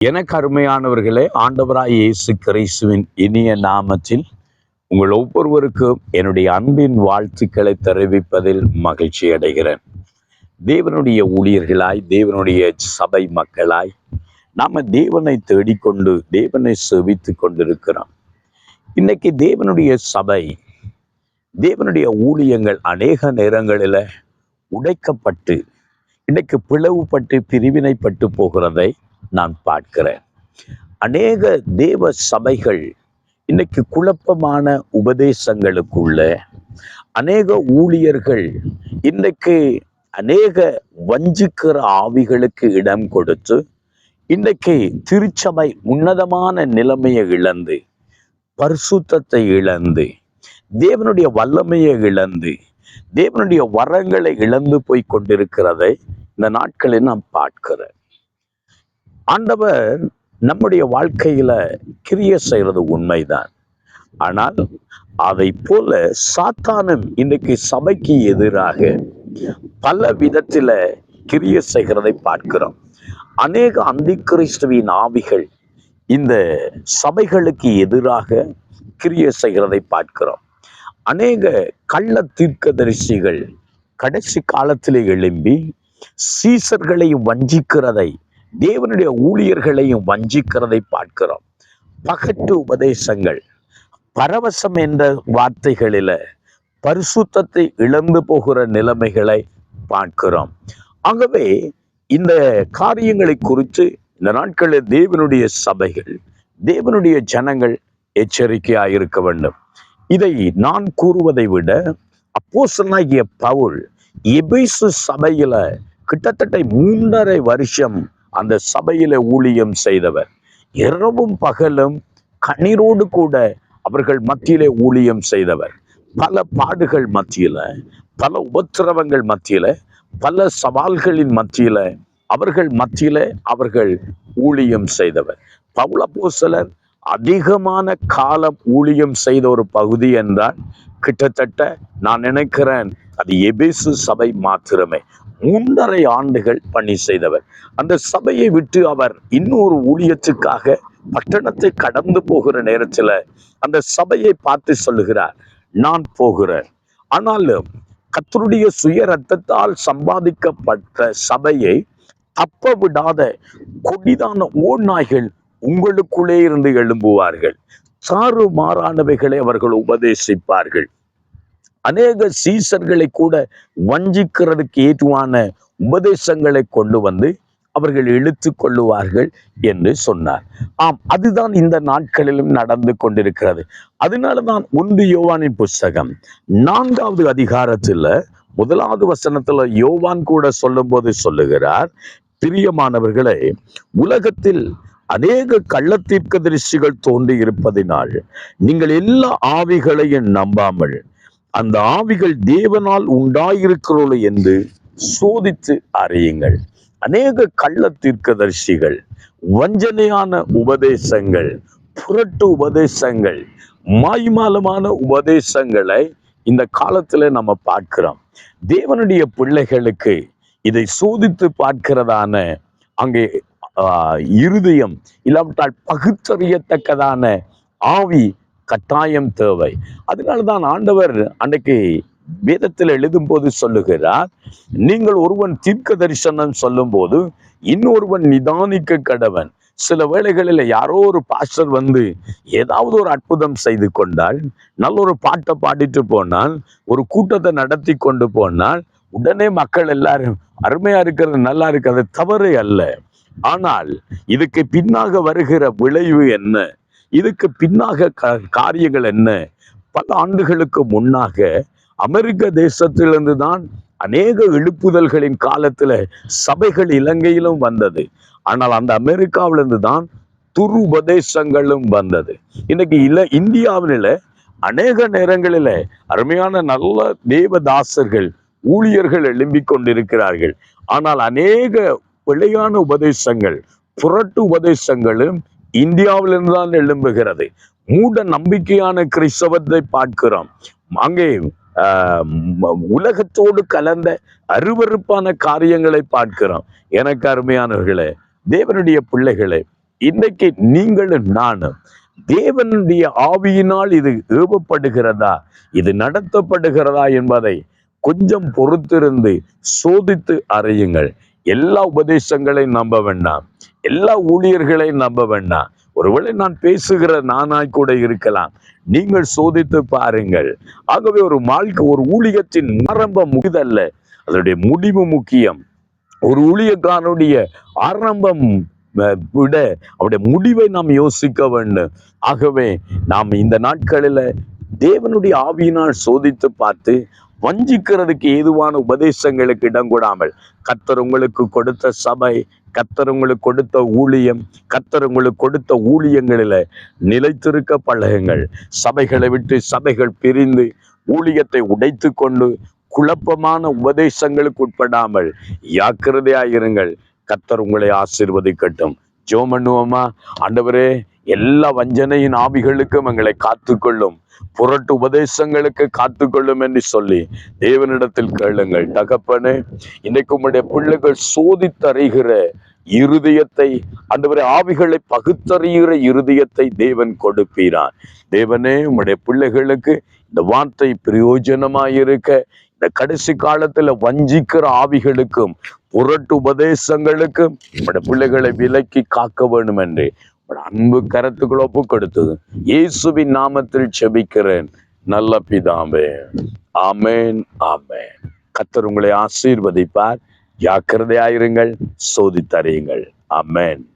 எனக்கு அருமையானவர்களே ஆண்டவராய் இயேசு கிறிஸ்துவின் இனிய நாமத்தில் உங்கள் ஒவ்வொருவருக்கும் என்னுடைய அன்பின் வாழ்த்துக்களை தெரிவிப்பதில் மகிழ்ச்சி அடைகிறேன். தேவனுடைய ஊழியர்களாய் தேவனுடைய சபை மக்களாய் நாம தேவனை தேடிக்கொண்டு தேவனை செவித்து கொண்டிருக்கிறோம். இன்னைக்கு தேவனுடைய சபை தேவனுடைய ஊழியங்கள் அநேக நேரங்களில் உடைக்கப்பட்டு இன்னைக்கு பிளவுபட்டு பிரிவினைப்பட்டு போகிறதை நான் பார்க்கிறேன். அநேக தேவ சபைகள் இன்னைக்கு குழப்பமான உபதேசங்களுக்குள்ள அநேக ஊழியர்கள் இன்னைக்கு அநேக வஞ்சிக்கிற ஆவிகளுக்கு இடம் கொடுத்து இன்னைக்கு திருச்சபை உன்னதமான நிலைமையை இழந்து பரிசுத்தத்தை இழந்து தேவனுடைய வல்லமையை இழந்து தேவனுடைய வரங்களை இழந்து போய் கொண்டிருக்கிறதை இந்த நாட்களில் நாம் பார்க்கிறேன். ஆண்டவர் நம்முடைய வாழ்க்கையில கிரிய செய்யறது உண்மைதான். ஆனால் அதை போல சாத்தானம் இன்னைக்கு சபைக்கு எதிராக பல விதத்தில கிரிய செய்கிறதை பார்க்கிறோம். அநேக அந்தி கிறிஸ்துவின் ஆவிகள் இந்த சபைகளுக்கு எதிராக கிரிய செய்கிறதை பார்க்கிறோம். அநேக கள்ள தீர்க்கதரிசிகள் கடைசி காலத்திலே எழும்பி சீசர்களை வஞ்சிக்கிறதை தேவனுடைய ஊழியர்களையும் வஞ்சிக்கிறதை பார்க்கிறோம். பகட்டு உபதேசங்கள். பரவசம் என்ற வார்த்தைகளில பரிசுத்தத்தை இழந்து போகிற நிலைமைகளை பார்க்கிறோம். ஆகவே இந்த காரியங்களை குறித்து இந்த நாட்களில் தேவனுடைய சபைகள் தேவனுடைய ஜனங்கள் எச்சரிக்கையாக இருக்க வேண்டும். இதை நான் கூறுவதை விட அப்போசனாகிய பவுல் எபேசு சபையில கிட்டத்தட்ட மூன்றரை வருஷம் அந்த சபையில ஊழியம் செய்தவர். இரவும் பகலும் கண்ணீரோடு கூட அவர்கள் மத்தியிலே ஊழியம் செய்தவர். பல பாடுகள் மத்தியில பல உபத்திரவங்கள் மத்தியில பல சவால்களின் மத்தியில அவர்கள் மத்தியில அவர்கள் ஊழியம் செய்தவர். பவுலப்போசலர் அதிகமான காலம் ஊழியம் செய்த ஒரு பகுதி என்றால் கிட்டத்தட்ட நான் நினைக்கிறேன் அது எபேசு சபை மாத்திரமே. மூன்றரை ஆண்டுகள் பணி செய்தவர். அந்த சபையை விட்டு அவர் இன்னொரு ஊழியத்துக்காக பட்டணத்தை கடந்து போகிற நேரத்தில் அந்த சபையை பார்த்து சொல்லுகிறார் நான் போகிறேன். ஆனாலும் கத்தருடைய சுய ரத்தத்தால் சம்பாதிக்கப்பட்ட சபையை தப்ப விடாத கொடிதான ஓநாய்கள் உங்களுக்குள்ளே இருந்து எழும்புவார்கள். சாறு மாறானவைகளை அவர்கள் உபதேசிப்பார்கள். அநேக சீசர்களை கூட வஞ்சிக்கிறதுக்கு ஏதுவான உபதேசங்களை கொண்டு வந்து அவர்கள் இழுத்து கொள்ளுவார்கள் என்று சொன்னார். ஆம் அதுதான் இந்த நாட்களிலும் நடந்து கொண்டிருக்கிறது. அதனால தான் ஒன்று யோவானின் புஸ்தகம் நான்காவது அதிகாரத்துல முதலாவது வசனத்துல யோவான் கூட சொல்லும் போது சொல்லுகிறார் பிரியமானவர்களே உலகத்தில் அநேக கள்ளத்தீர்க்க தரிசிகள் தோன்றி இருப்பதினால் நீங்கள் எல்லா ஆவிகளையும் நம்பாமல் அந்த ஆவிகள் தேவனால் உண்டாயிருக்கிறோம் என்று சோதித்து அறியுங்கள். அநேக கள்ள தீர்க்கதரிசிகள் வஞ்சனையான உபதேசங்கள் புரட்டு உபதேசங்கள் மாய்மாலமான உபதேசங்களை இந்த காலத்துல நம்ம பார்க்கிறோம். தேவனுடைய பிள்ளைகளுக்கு இதை சோதித்து பார்க்கிறதான அங்கே ஆஹ், இருதயம் இல்லாவிட்டால் பகுத்தறியத்தக்கதான ஆவி கட்டாயம் தேவை. அதனால தான் ஆண்டவர் அன்றைக்கு வேதத்தில் எழுதும் போது சொல்லுகிறார் நீங்கள் ஒருவன் தீர்க்க தரிசனம் சொல்லும்போது இன்னொருவன் நிதானிக்க கடவன். சில வேளைகளில் யாரோ ஒரு பாஸ்டர் வந்து ஏதாவது ஒரு அற்புதம் செய்து கொண்டால் நல்ல ஒரு பாட்டை பாடிட்டு போனால் ஒரு கூட்டத்தை நடத்தி கொண்டு போனால் உடனே மக்கள் எல்லாரும் அருமையா இருக்கிறது நல்லா இருக்கிறது தவறு அல்ல. ஆனால் இதுக்கு பின்னாக வருகிற விளைவு என்ன? இதுக்கு பின்னாக க- காரியங்கள் என்ன? பல ஆண்டுகளுக்கு முன்னாக அமெரிக்க தேசத்திலிருந்து தான் அநேக எழுப்புதல்களின் காலத்தில் சபைகள் இலங்கையிலும் வந்தது. ஆனால் அந்த அமெரிக்காவிலிருந்து தான் துரு உபதேசங்களும் வந்தது. இன்னைக்கு இல இந்தியாவில அநேக நேரங்களில் அருமையான நல்ல தேவதாசர்கள் ஊழியர்கள் எழும்பிக் கொண்டிருக்கிறார்கள். ஆனால் அநேக பிழையான உபதேசங்கள் புரட்டு உபதேசங்களும் இந்தியாவிலிருந்து தான் எழும்புகிறது. மூட நம்பிக்கையான கிறிஸ்தவத்தை பார்க்கிறோம். அங்கே ஆஹ், உலகத்தோடு கலந்த அருவருப்பான காரியங்களை பார்க்கிறோம். எனக்கு அருமையானவர்களே தேவனுடைய பிள்ளைகளே இன்னைக்கு நீங்களும் நானும் தேவனுடைய ஆவியினால் இது ஏவப்படுகிறதா இது நடத்தப்படுகிறதா என்பதை கொஞ்சம் பொறுத்திருந்து சோதித்து அறியுங்கள். எல்லா உபதேசங்களையும் நம்ப வேண்டாம். எல்லா ஊழியர்களையும் நம்ப வேண்டாம். ஒருவேளை நான் பேசுகிற நானாய் கூட இருக்கலாம். நீங்கள் சோதித்து பாருங்கள். ஆகவே ஒரு வாழ்க்கை ஒரு ஊழியத்தின் ஆரம்பம் முகிதல்ல. அதனுடைய முடிவு முக்கியம். ஒரு ஊழியக்காரனுடைய ஆரம்பம் விட அவருடைய முடிவை நாம் யோசிக்க வேண்டும். ஆகவே நாம் இந்த நாட்களில் தேவனுடைய ஆவியினால் சோதித்து பார்த்து வஞ்சிக்கிறதுக்கு ஏதுவான உபதேசங்களுக்கு இடம் கூடாமல் கத்தர் உங்களுக்கு கொடுத்த சபை கத்தர் உங்களுக்கு கொடுத்த ஊழியம் கத்தர் உங்களுக்கு கொடுத்த ஊழியங்களில் நிலைத்திருக்க பழகுங்கள். சபைகளை விட்டு சபைகள் பிரிந்து ஊழியத்தை உடைத்து கொண்டு குழப்பமான உபதேசங்களுக்கு உட்படாமல் ஜாக்கிரதையாயிருங்கள் கத்தர் உங்களை ஆசிர்வதிக்கட்டும். ஜோம் பண்ணுவோமா ஆண்டவரே எல்லா வஞ்சனையின் ஆவிகளுக்கும் எங்களை காத்துக்கொள்ளும் புரட்டு உபதேசங்களுக்கு காத்துக்கொள்ளும் என்று சொல்லி தேவனிடத்தில் கேளுங்கள். தகப்பனே இன்னைக்கு உம்முடைய பிள்ளைகள் சோதித்தறிகிற இருதயத்தை அந்தவரை ஆவிகளை பகுத்தறிகிற இருதயத்தை தேவன் கொடுப்பீரான் தேவனே உம்முடைய பிள்ளைகளுக்கு இந்த வார்த்தை பிரயோஜனமாயிருக்க இந்த கடைசி காலத்துல வஞ்சிக்கிற ஆவிகளுக்கும் புரட்டு உபதேசங்களுக்கும் உம்முடைய பிள்ளைகளை விலக்கி காக்க வேண்டும் என்று அன்பு கரத்துக்குள் ஒப்பு கொடுத்தது இயேசுவின் நாமத்தில் செபிக்கிறேன். நல்ல பிதாமே ஆமேன் ஆமேன். கத்தர் உங்களை ஆசீர்வதிப்பார். ஜாக்கிரதையாயிருங்கள் சோதித்தறியுங்கள். அமேன்